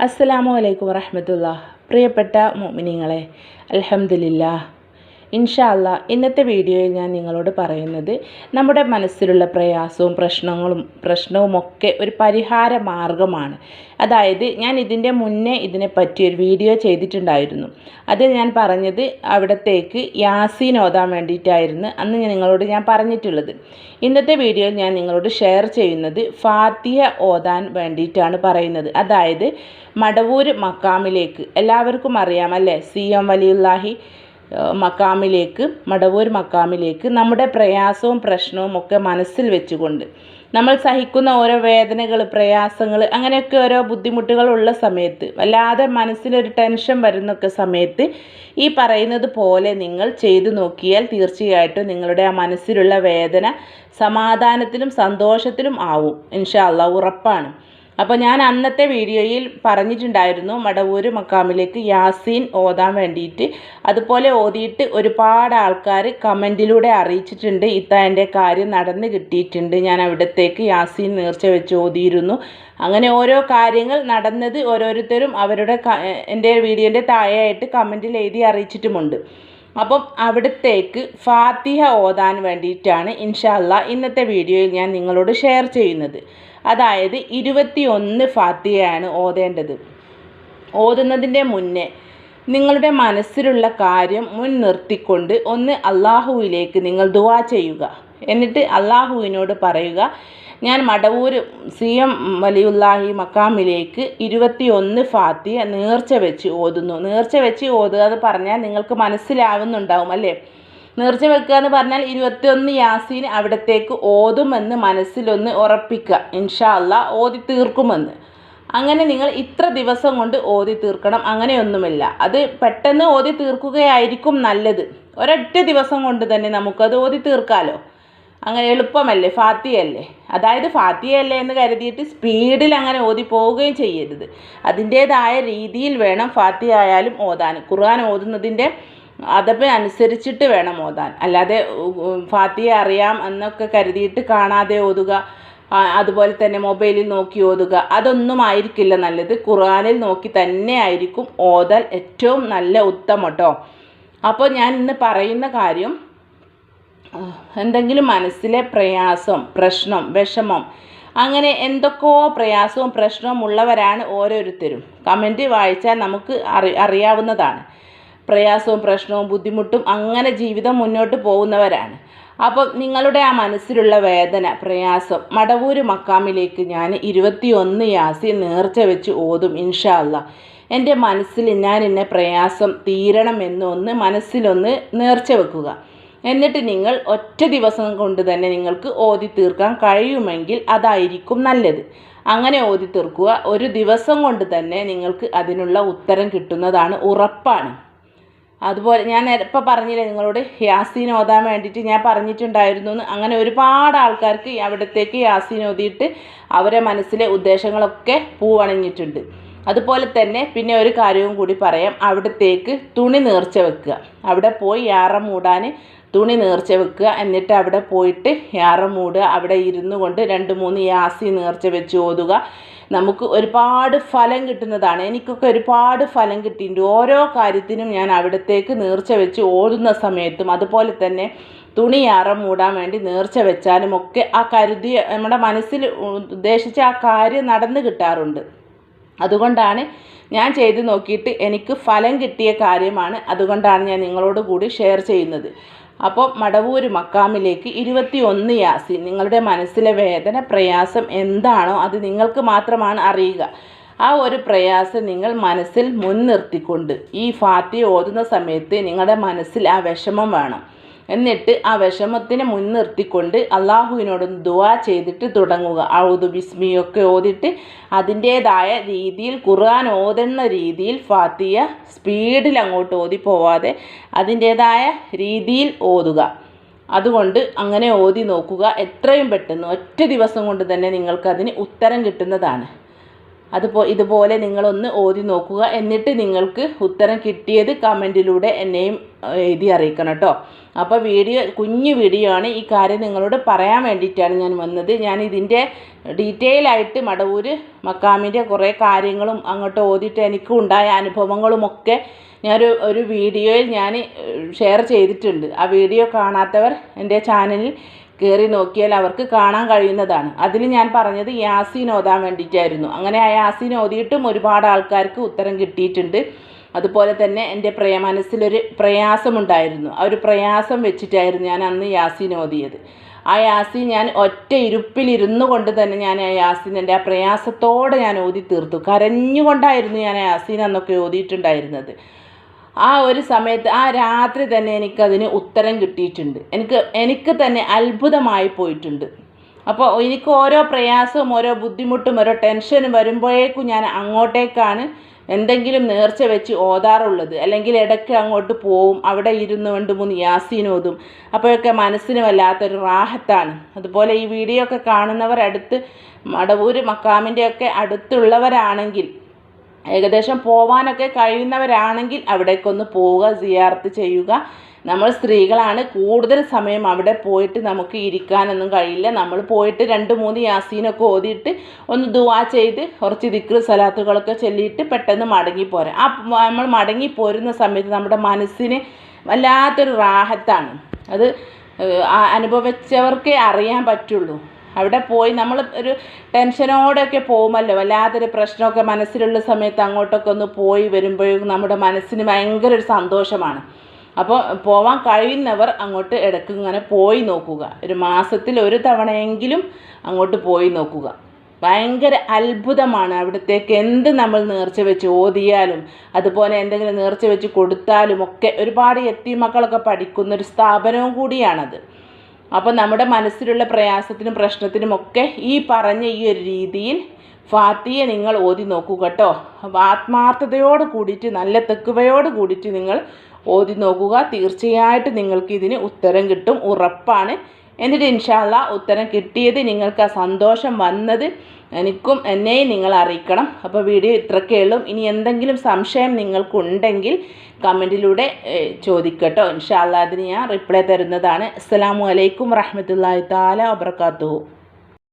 അസ്സലാമു അലൈക്കും വറഹമത്തുള്ള പ്രിയപ്പെട്ട മോമിനിങ്ങളെ അൽഹംദുലില്ലാ ഇൻഷാ അല്ലാ ഇന്നത്തെ വീഡിയോയിൽ ഞാൻ നിങ്ങളോട് പറയുന്നത് നമ്മുടെ മനസ്സിലുള്ള പ്രയാസവും പ്രശ്നങ്ങളും പ്രശ്നവുമൊക്കെ ഒരു പരിഹാര മാർഗമാണ്. അതായത് ഞാൻ ഇതിന്റെ മുന്നേ ഇതിനെപ്പറ്റി ഒരു വീഡിയോ ചെയ്തിട്ടുണ്ടായിരുന്നു. അതിൽ ഞാൻ പറഞ്ഞത് അവിടത്തേക്ക് യാസീൻ ഓതാൻ വേണ്ടിയിട്ടായിരുന്നു അന്ന് ഞാൻ നിങ്ങളോട് ഞാൻ പറഞ്ഞിട്ടുള്ളത്. ഇന്നത്തെ വീഡിയോയിൽ ഞാൻ നിങ്ങളോട് ഷെയർ ചെയ്യുന്നത് ഫാത്തിഹ ഓതാൻ വേണ്ടിയിട്ടാണ് പറയുന്നത്. അതായത് മടവൂർ മക്കാമിലേക്ക്. എല്ലാവർക്കും അറിയാം അല്ലേ? സി എം വലിയുല്ലാഹി മക്കാമിലേക്ക് മടവൂർ മക്കാമിലേക്ക് നമ്മുടെ പ്രയാസവും പ്രശ്നവും ഒക്കെ മനസ്സിൽ വെച്ചുകൊണ്ട് നമ്മൾ സഹിക്കുന്ന ഓരോ വേദനകൾ പ്രയാസങ്ങൾ അങ്ങനെയൊക്കെ ഓരോ ബുദ്ധിമുട്ടുകൾ ഉള്ള സമയത്ത് വല്ലാതെ മനസ്സിലൊരു ടെൻഷൻ വരുന്നൊക്കെ സമയത്ത് ഈ പറയുന്നത് പോലെ നിങ്ങൾ ചെയ്തു നോക്കിയാൽ തീർച്ചയായിട്ടും നിങ്ങളുടെ ആ മനസ്സിലുള്ള വേദന സമാധാനത്തിലും സന്തോഷത്തിലും ആവും. ഇൻഷാ അള്ളാഹ് ഉറപ്പാണ്. അപ്പോൾ ഞാൻ അന്നത്തെ വീഡിയോയിൽ പറഞ്ഞിട്ടുണ്ടായിരുന്നു മടവൂർ മക്കാമിലേക്ക് യാസീൻ ഓതാൻ വേണ്ടിയിട്ട്. അതുപോലെ ഓതിയിട്ട് ഒരുപാട് ആൾക്കാർ കമന്റിലൂടെ അറിയിച്ചിട്ടുണ്ട് ഇത്ത എന്റെ കാര്യം നടന്ന് കിട്ടിയിട്ടുണ്ട്. ഞാൻ അവിടത്തേക്ക് യാസീൻ നേർച്ച വെച്ച് ഓതിയിരുന്നു. അങ്ങനെ ഓരോ കാര്യങ്ങൾ നടന്നത് ഓരോരുത്തരും അവരുടെ എന്റെ വീഡിയോന്റെ താഴെയായിട്ട് കമന്റിൽ എഴുതി അറിയിച്ചിട്ടുമുണ്ട്. അപ്പം അവിടത്തേക്ക് ഫാത്തിഹ ഓതാൻ വേണ്ടിയിട്ടാണ് ഇൻഷാല്ല ഇന്നത്തെ വീഡിയോയിൽ ഞാൻ നിങ്ങളോട് ഷെയർ ചെയ്യുന്നത്. അതായത് ഇരുപത്തി ഒന്ന് ഫാത്തിഹയാണ് ഓതേണ്ടത്. ഓതുന്നതിന്റെ മുന്നേ നിങ്ങളുടെ മനസ്സിലുള്ള കാര്യം മുൻ നിർത്തിക്കൊണ്ട് ഒന്ന് അള്ളാഹുവിലേക്ക് നിങ്ങൾ ദുവാ ചെയ്യുക. എന്നിട്ട് അള്ളാഹുവിനോട് പറയുക ഞാൻ മടവൂർ സി എം വലിയുല്ലാഹി മക്കാമിലേക്ക് ഇരുപത്തി ഒന്ന് ഫാത്തിയ നേർച്ച വെച്ച് ഓതുന്നു. നേർച്ച വെച്ച് ഓതുക എന്ന് പറഞ്ഞാൽ നിങ്ങൾക്ക് മനസ്സിലാവുന്നുണ്ടാവും അല്ലേ? നേർച്ച വെക്കുക എന്ന് പറഞ്ഞാൽ ഇരുപത്തിയൊന്ന് യാസീൻ അവിടത്തേക്ക് ഓതുമെന്ന് മനസ്സിലൊന്ന് ഉറപ്പിക്കുക ഇൻഷാ അല്ല ഓതി തീർക്കുമെന്ന്. അങ്ങനെ നിങ്ങൾ ഇത്ര ദിവസം കൊണ്ട് ഓതി തീർക്കണം അങ്ങനെയൊന്നുമില്ല. അത് പെട്ടെന്ന് ഓതി തീർക്കുകയായിരിക്കും നല്ലത്. ഒരൊറ്റ ദിവസം കൊണ്ട് തന്നെ നമുക്കത് ഓതി തീർക്കാമല്ലോ അങ്ങനെ എളുപ്പമല്ലേ? ഫാത്തിയല്ലേ? അതായത് ഫാത്തിയല്ലേ എന്ന് കരുതിയിട്ട് സ്പീഡിൽ അങ്ങനെ ഓതി പോവുകയും ചെയ്യരുത്. അതിന്റേതായ രീതിയിൽ വേണം ഫാത്തിയ ആയാലും ഓതാൻ. ഖുർആൻ ഓതുന്നതിന്റെ അതപ്പ് അനുസരിച്ചിട്ട് വേണം ഓതാൻ. അല്ലാതെ ഫാത്തിയ അറിയാം എന്നൊക്കെ കരുതിയിട്ട് കാണാതെ ഓതുക അതുപോലെ തന്നെ മൊബൈലിൽ നോക്കി ഓതുക അതൊന്നും ആയിരിക്കില്ല നല്ലത്. ഖുർആനിൽ നോക്കി തന്നെ ആയിരിക്കും ഓതൽ ഏറ്റവും നല്ല ഉത്തമം കേട്ടോ അപ്പോൾ ഞാൻ ഇന്ന് പറയുന്ന കാര്യം എന്തെങ്കിലും മനസ്സിലെ പ്രയാസം പ്രശ്നം വിഷമം അങ്ങനെ എന്തൊക്കെയോ പ്രയാസവും പ്രശ്നവും ഉള്ളവരാണ് ഓരോരുത്തരും. കമന്റ് വായിച്ചാൽ നമുക്ക് അറി അറിയാവുന്നതാണ്. പ്രയാസവും പ്രശ്നവും ബുദ്ധിമുട്ടും അങ്ങനെ ജീവിതം മുന്നോട്ട് പോകുന്നവരാണ്. അപ്പം നിങ്ങളുടെ ആ മനസ്സിലുള്ള വേദന പ്രയാസം മടവൂര് മക്കാമിലേക്ക് ഞാൻ ഇരുപത്തിയൊന്ന് യാസി നേർച്ച വെച്ച് ഓതും ഇൻഷാല്ല എന്റെ മനസ്സിൽ ഞാൻ എന്നെ പ്രയാസം തീരണമെന്നൊന്ന് മനസ്സിലൊന്ന് നേർച്ച വെക്കുക. എന്നിട്ട് നിങ്ങൾ ഒറ്റ ദിവസം കൊണ്ട് തന്നെ നിങ്ങൾക്ക് ഓതി തീർക്കാൻ കഴിയുമെങ്കിൽ അതായിരിക്കും നല്ലത്. അങ്ങനെ ഓതി തീർക്കുക. ഒരു ദിവസം കൊണ്ട് തന്നെ നിങ്ങൾക്ക് അതിനുള്ള ഉത്തരം കിട്ടുന്നതാണ് ഉറപ്പാണ്. അതുപോലെ ഞാൻ ഇപ്പം പറഞ്ഞില്ലേ നിങ്ങളോട് യാസീൻ ഓതാൻ വേണ്ടിയിട്ട് ഞാൻ പറഞ്ഞിട്ടുണ്ടായിരുന്നു എന്ന്. അങ്ങനെ ഒരുപാട് ആൾക്കാർക്ക് അവിടത്തേക്ക് യാസീൻ ഓതിയിട്ട് അവരെ മനസ്സിലെ ഉദ്ദേശങ്ങളൊക്കെ പൂവണഞ്ഞിട്ടുണ്ട്. അതുപോലെ തന്നെ പിന്നെ ഒരു കാര്യവും കൂടി പറയാം. അവിടത്തേക്ക് തുണി നേർച്ച വെക്കുക. അവിടെ പോയി യാറ മൂടാൻ തുണി നേർച്ച വെക്കുക. എന്നിട്ട് അവിടെ പോയിട്ട് ഏറെ മൂടുക അവിടെ ഇരുന്നു കൊണ്ട് രണ്ട് മൂന്ന് യാസി നേർച്ച വെച്ച് ഓതുക. നമുക്ക് ഒരുപാട് ഫലം കിട്ടുന്നതാണ്. എനിക്കൊക്കെ ഒരുപാട് ഫലം കിട്ടിയിട്ടുണ്ട്. ഓരോ കാര്യത്തിനും ഞാൻ അവിടത്തേക്ക് നേർച്ച വെച്ച് ഓടുന്ന സമയത്തും അതുപോലെ തന്നെ തുണി യാറം മൂടാൻ വേണ്ടി നേർച്ച വെച്ചാലും ഒക്കെ ആ കരുതിയ നമ്മുടെ മനസ്സിൽ ഉദ്ദേശിച്ച ആ കാര്യം നടന്നു കിട്ടാറുണ്ട്. അതുകൊണ്ടാണ് ഞാൻ ചെയ്ത് നോക്കിയിട്ട് എനിക്ക് ഫലം കിട്ടിയ കാര്യമാണ്. അതുകൊണ്ടാണ് ഞാൻ നിങ്ങളോട് കൂടി ഷെയർ ചെയ്യുന്നത്. അപ്പോൾ മടവൂർ മക്കാമിലേക്ക് ഇരുപത്തി ഒന്ന് യാസി. നിങ്ങളുടെ മനസ്സിലെ വേദന പ്രയാസം എന്താണോ അത് നിങ്ങൾക്ക് മാത്രമാണ് അറിയുക. ആ ഒരു പ്രയാസം നിങ്ങൾ മനസ്സിൽ മുൻനിർത്തിക്കൊണ്ട് ഈ ഫാത്തി ഓതുന്ന സമയത്ത് നിങ്ങളുടെ മനസ്സിൽ ആ വിഷമം വേണം. എന്നിട്ട് ആ വിഷമത്തിനെ മുൻനിർത്തിക്കൊണ്ട് അള്ളാഹുവിനോട് ദുവാ ചെയ്തിട്ട് തുടങ്ങുക. ഔദു ബിസ്മിയൊക്കെ ഓതിട്ട് അതിന്റേതായ രീതിയിൽ ഖുർആൻ ഓതുന്ന രീതിയിൽ ഫാത്തിയ സ്പീഡിൽ അങ്ങോട്ട് ഓതി പോവാതെ അതിന്റേതായ രീതിയിൽ ഓതുക. അതുകൊണ്ട് അങ്ങനെ ഓതി നോക്കുക. എത്രയും പെട്ടെന്ന് ഒറ്റ ദിവസം കൊണ്ട് തന്നെ നിങ്ങൾക്കതിന് ഉത്തരം കിട്ടുന്നതാണ്. അതുപോ ഇതുപോലെ നിങ്ങളൊന്ന് ഓതി നോക്കുക. എന്നിട്ട് നിങ്ങൾക്ക് ഉത്തരം കിട്ടിയത് കമന്റിലൂടെ എന്നെയും എഴുതി അറിയിക്കണം കേട്ടോ അപ്പോൾ വീഡിയോ കുഞ്ഞു വീഡിയോ ആണ്. ഈ കാര്യം നിങ്ങളോട് പറയാൻ വേണ്ടിയിട്ടാണ് ഞാൻ വന്നത്. ഞാൻ ഇതിന്റെ ഡീറ്റെയിൽ ആയിട്ട് മടവൂർ മക്കാമിന്റെ കുറേ കാര്യങ്ങളും അങ്ങോട്ട് ഓതിയിട്ട് എനിക്കും ഉണ്ടായ അനുഭവങ്ങളുമൊക്കെ ഞാനൊരു ഒരു വീഡിയോയിൽ ഞാൻ ഷെയർ ചെയ്തിട്ടുണ്ട്. ആ വീഡിയോ കാണാത്തവർ എന്റെ ചാനലിൽ കയറി നോക്കിയാൽ അവർക്ക് കാണാൻ കഴിയുന്നതാണ്. അതിൽ ഞാൻ പറഞ്ഞത് യാസീൻ ഓതാൻ വേണ്ടിയിട്ടായിരുന്നു. അങ്ങനെ ആ യാസീൻ ഓതിയിട്ടും ഒരുപാട് ആൾക്കാർക്ക് ഉത്തരം കിട്ടിയിട്ടുണ്ട്. അതുപോലെ തന്നെ എന്റെ പ്രയ മനസ്സിലൊരു പ്രയാസമുണ്ടായിരുന്നു. ആ ഒരു പ്രയാസം വെച്ചിട്ടായിരുന്നു ഞാൻ അന്ന് യാസീൻ ഓതിയത്. ആ യാസീൻ ഞാൻ ഒറ്റ ഇരുപ്പിലിരുന്നു കൊണ്ട് തന്നെ ഞാൻ ആ യാസീൻ എന്റെ ആ പ്രയാസത്തോടെ ഞാൻ ഓതി തീർത്തു. കരഞ്ഞുകൊണ്ടായിരുന്നു ഞാൻ ആ യാസീൻ അന്നൊക്കെ ഓതിയിട്ടുണ്ടായിരുന്നത്. ആ ഒരു സമയത്ത് ആ രാത്രി തന്നെ എനിക്കതിന് ഉത്തരം കിട്ടിയിട്ടുണ്ട്. എനിക്ക് എനിക്ക് തന്നെ അത്ഭുതമായി പോയിട്ടുണ്ട്. അപ്പോൾ എനിക്ക് ഓരോ പ്രയാസവും ഓരോ ബുദ്ധിമുട്ടും ഓരോ ടെൻഷനും വരുമ്പോഴേക്കും ഞാൻ അങ്ങോട്ടേക്കാണ് എന്തെങ്കിലും നേർച്ച വെച്ച് ഓതാറുള്ളത്. അല്ലെങ്കിൽ ഇടയ്ക്ക് അങ്ങോട്ട് പോവും. അവിടെ ഇരുന്ന് കൊണ്ട് മൂന്ന് യാസീൻ ഓതും. അപ്പോഴൊക്കെ മനസ്സിന് വല്ലാത്തൊരു റാഹത്താണ്. അതുപോലെ ഈ വീഡിയോ ഒക്കെ കാണുന്നവർ അടുത്ത് മടവൂര് മക്കാമിന്റെയൊക്കെ അടുത്തുള്ളവരാണെങ്കിൽ ഏകദേശം പോവാനൊക്കെ കഴിയുന്നവരാണെങ്കിൽ അവിടേക്കൊന്ന് പോവുക സിയാർത്ത് ചെയ്യുക. നമ്മൾ സ്ത്രീകളാണ് കൂടുതൽ സമയം അവിടെ പോയിട്ട് നമുക്ക് ഇരിക്കാനൊന്നും കഴിയില്ല. നമ്മൾ പോയിട്ട് രണ്ട് മൂന്ന് യാസീനൊക്കെ ഓതിയിട്ട് ഒന്ന് ദുവാ ചെയ്ത് കുറച്ച് ദിക്ർ സലാത്തുകളൊക്കെ ചൊല്ലിയിട്ട് പെട്ടെന്ന് മടങ്ങിപ്പോരാം ആ നമ്മൾ മടങ്ങി പോരുന്ന സമയത്ത് നമ്മുടെ മനസ്സിന് വല്ലാത്തൊരു റാഹത്താണ്. അത് അനുഭവിച്ചവർക്കേ അറിയാൻ പറ്റുള്ളൂ. അവിടെ പോയി നമ്മൾ ഒരു ടെൻഷനോടെയൊക്കെ പോകുമല്ലോ. വല്ലാത്തൊരു പ്രശ്നമൊക്കെ മനസ്സിലുള്ള സമയത്ത് അങ്ങോട്ടൊക്കെ ഒന്ന് പോയി വരുമ്പോഴും നമ്മുടെ മനസ്സിന് ഭയങ്കര ഒരു സന്തോഷമാണ്. അപ്പോൾ പോവാൻ കഴിയുന്നവർ അങ്ങോട്ട് ഇടയ്ക്ക് ഇങ്ങനെ പോയി നോക്കുക. ഒരു മാസത്തിൽ ഒരു തവണയെങ്കിലും അങ്ങോട്ട് പോയി നോക്കുക. ഭയങ്കര അത്ഭുതമാണ് അവിടത്തേക്ക് എന്ത് നമ്മൾ നേർച്ച വെച്ച് ഓതിയാലും അതുപോലെ എന്തെങ്കിലും നേർച്ച വെച്ച് കൊടുത്താലും ഒക്കെ ഒരുപാട് എത്തി മക്കളൊക്കെ പഠിക്കുന്ന ഒരു സ്ഥാപനവും കൂടിയാണത്. അപ്പോൾ നമ്മുടെ മനസ്സിലുള്ള പ്രയാസത്തിനും പ്രശ്നത്തിനും ഒക്കെ ഈ പറഞ്ഞ ഈ ഒരു രീതിയിൽ ഫാത്തിയെ നിങ്ങൾ ഓതി നോക്കൂ കേട്ടോ. ആത്മാർത്ഥതയോട് കൂടിയിട്ട് നല്ല തെക്കുവയോട് കൂടിയിട്ട് നിങ്ങൾ ഓതി നോക്കുക. തീർച്ചയായിട്ടും നിങ്ങൾക്ക് ഇതിന് ഉത്തരം കിട്ടും. ഉറപ്പാണ്. എന്നിട്ട് ഇൻഷാല്ല ഉത്തരം കിട്ടിയത് നിങ്ങൾക്ക് ആ സന്തോഷം വന്നത് എനിക്കും എന്നെയും നിങ്ങൾ അറിയിക്കണം. അപ്പോൾ വീഡിയോ ഇത്രയൊക്കെ ഉള്ളൂ. ഇനി എന്തെങ്കിലും സംശയം നിങ്ങൾക്കുണ്ടെങ്കിൽ കമന്റിലൂടെ ചോദിക്കട്ടോ. ഇൻഷാല്ല അതിന് ഞാൻ റിപ്ലൈ തരുന്നതാണ്. അസ്സാം വലൈക്കും വറഹമത്തല്ലാ താല വബർക്കാത്തു